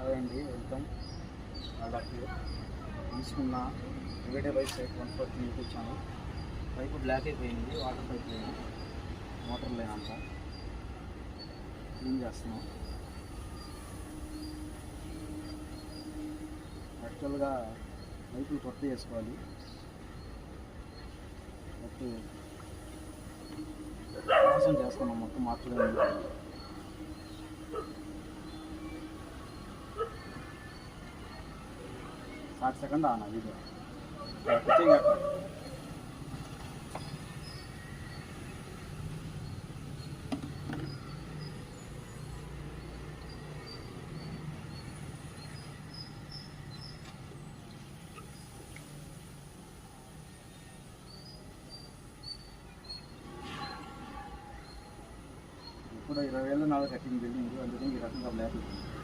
అండి welcome. Doctor తీసుకున్న everyday bike site one fourth YouTube channel. Pipe block అయిపోయింది water pipe లేదు motor లేనంత క్లీన్ చేస్తున్నాం. యాక్చువల్గా పైపులు కొత్త వేసుకోవాలి మొత్తం చేస్తున్నాం మొత్తం మార్చలేదు साठ सेकंड आना वीडियो पिचिंग है ఇప్పుడు ఇరవై వేలు నాలుగు కట్టింగ్ బిల్డింగ్ అందుకని ఈ రకంగా బ్లాక్ అయిపోయింది